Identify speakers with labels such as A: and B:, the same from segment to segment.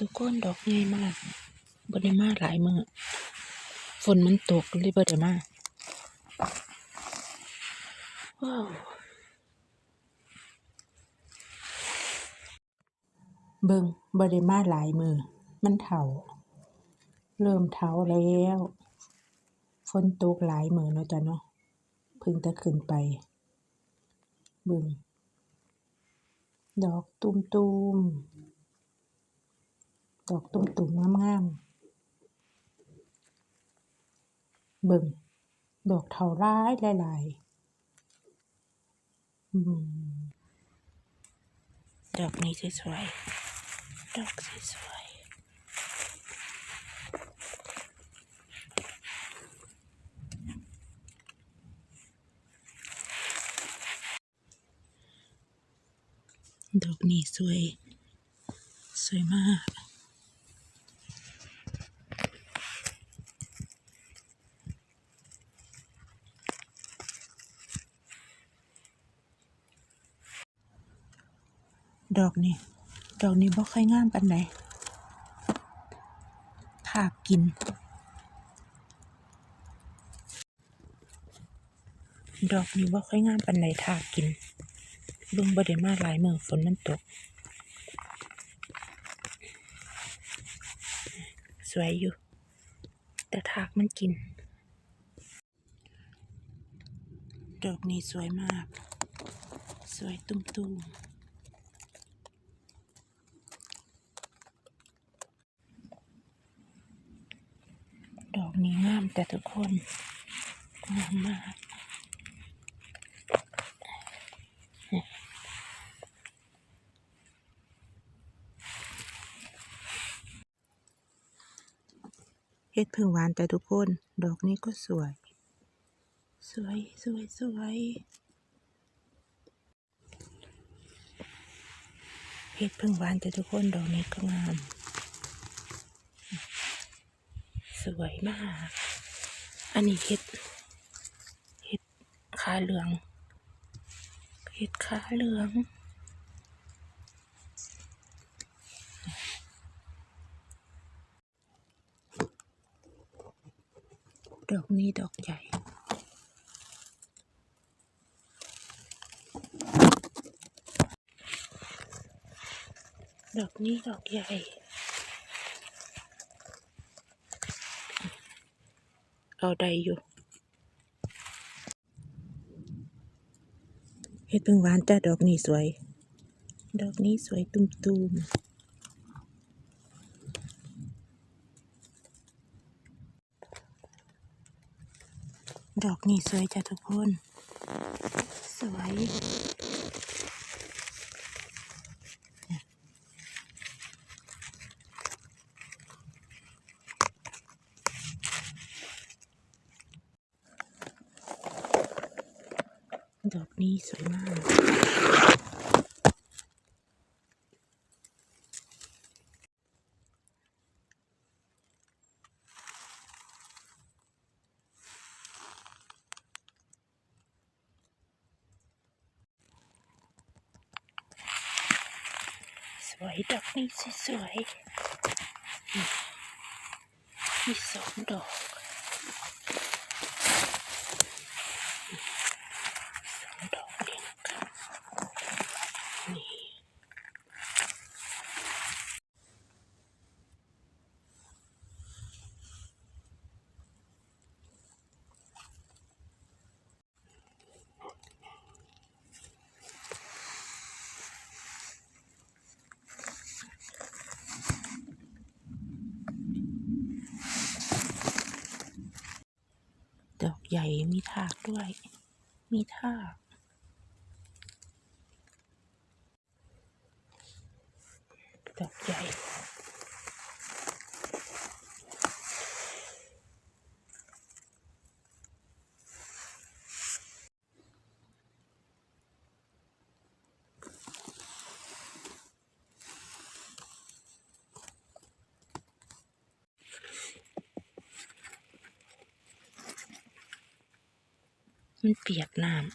A: ทุกคนดอกใหญ่มากบได้มาหลายมือฝนมันตกเลยบ่ได้มาว้าวเบิ่งบ่ได้มาหลายมือมันเฒ่าเริ่มเฒ่าแล้วฝนตกหลายมือเนาะจ้ะเนาะพิ่งจะขึ้นไป เบิ่งดอกตุมๆ ดอกตุ่มๆงามๆเบิ่งดอกเถาร้ายหลายๆอืมดอกนี้สวยๆดอกสวยดอกนี้สวย สวยมาก ดอกนี้ดอกนี้บ่ค่อยงามปานใดถากกิน ดอกนี้บ่ค่อยงามปานใดถากกินเบิ่งบ่ได้มาหลายมื้อฝนมันตก สวยอยู่ แต่ถากมันกิน ดอกนี้สวยมาก สวยตุ้มๆ ดอกนี้งามแต่ทุกคนงามมากเฮ็ดพึ่งหวานแต่ทุกคน ดอกนี้ก็สวย สวยสวยสวยเฮ็ดพึ่งหวานแต่ทุกคน ดอกนี้ก็งาม ส วยมาก อันนี้เห็ด เห็ดขาเหลือง เห็ดขาเหลืองดอกนี้ดอกใหญ่ดอกนี้ดอกใหญ่ เอาได้อยู่เฮ็ดพึ่งหวานจ้าดอกนี้สวย ดอกนี้สวยตุ้มๆดอกนี้สวยจ้าทุกคน สวย ดอกนี้สวยมาก สวยดอกนี้สวยๆอืมมีสองดอกสองดอกเรียงกันนี่ ดอกใหญ่มีถากด้วย มีถากดอกใหญ่ มันเปียกน้ำ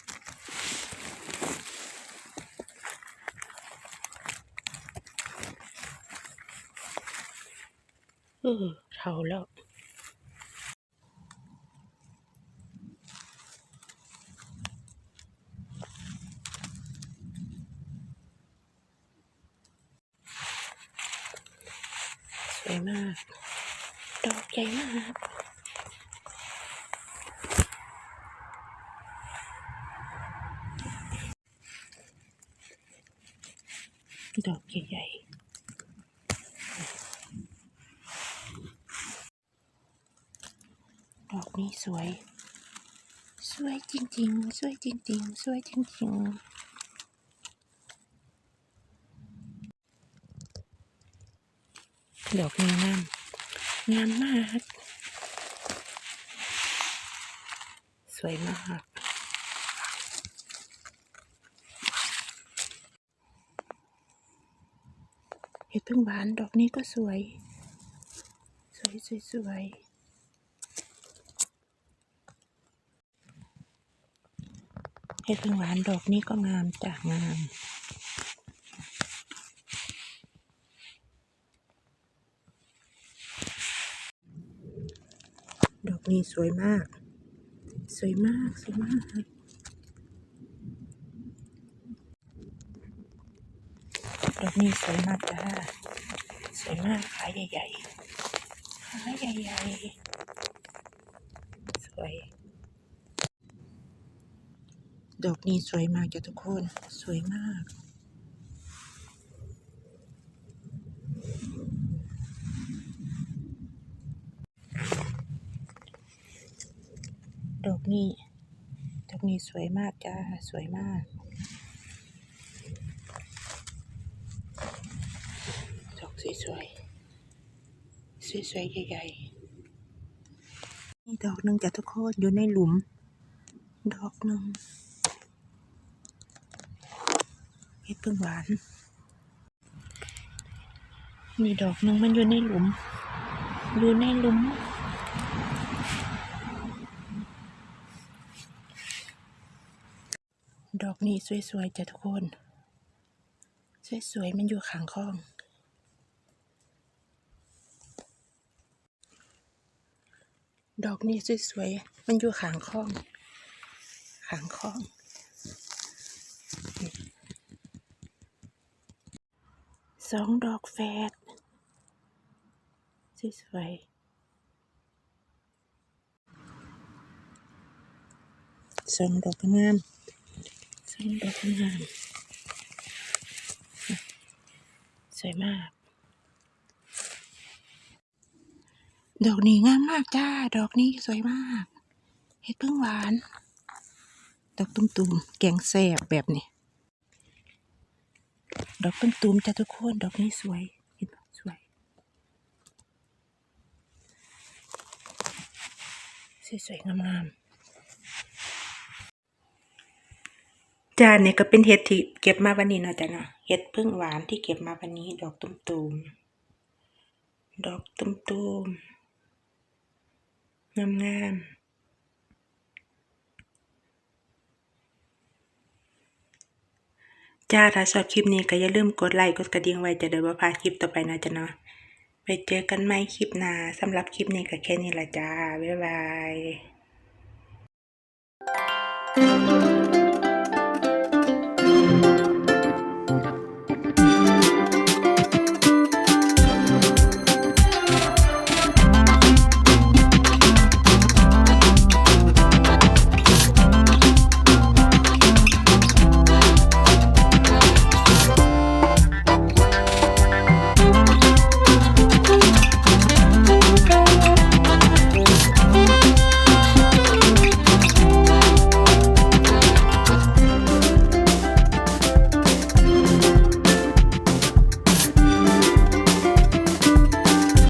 A: เออเท่าแล้วสวยมาก ดอกใหญ่มาก สวย สวยจริงๆ สวยจริงๆ สวยจริงๆดอกงามงามมาก สวยมาก เห็ดพึ่งหวานดอกนี้ก็สวย สวยสวยสวย เห็ดพึ่งหวานดอกนี้ก็งามจ้ะงามดอกนี้สวยมาก สวยมาก สวยมาก ดอกนี้สวยมากจ้า สวยมากขาใหญ่ๆขาใหญ่ๆ สวย ดอกนี้สวยมากจ้ะทุกคน สวยมากดอกนี้ดอกนี้สวยมากจ้า สวยมาก ดอกสวยๆสวยๆใหญ่ๆนี่ดอกหนึ่งจ้ะทุกคนอยู่ในหลุม ดอกหนึ่ง เห็ดพึ่งหวาน มีดอกหนึ่งมันอยู่ในหลุม อยู่ในหลุม ดอกนี้สวยๆจ้ะทุกคน สวยๆมันอยู่ข้างคลองดอกนี้สวยๆ มันอยู่ขางคลอง ขางคลอง สองดอกแฝดสวยสองดอกงามสองดอกงาม สวยมาก ดอกนี้งามมากจ้า ดอกนี้สวยมาก เห็ดพึ่งหวาน ดอกตุ้มๆ แกงแซ่บแบบนี้ ดอกเป็นตุ้มจ้าทุกคน ดอกนี้สวย เห็นปะสวย สวยๆงามๆจานเนี่ยก็เป็นเห็ดที่เก็บมาวันนี้เนาะจ้ะเนาะเห็ดพึ่งหวานที่เก็บมาวันนี้ ดอกตุ้มๆดอกตุ้มๆงามๆ จ้า ถ้าชอบคลิปนี้ก็อย่าลืมกดไลค์ กดกระดิ่งไว้จะได้บ่พลาดคลิปต่อไปนะจ๊ะเนาะ ไปเจอกันใหม่คลิปหน้าสำหรับคลิปนี้ก็แค่นี้ละจ้า บ๊ายบาย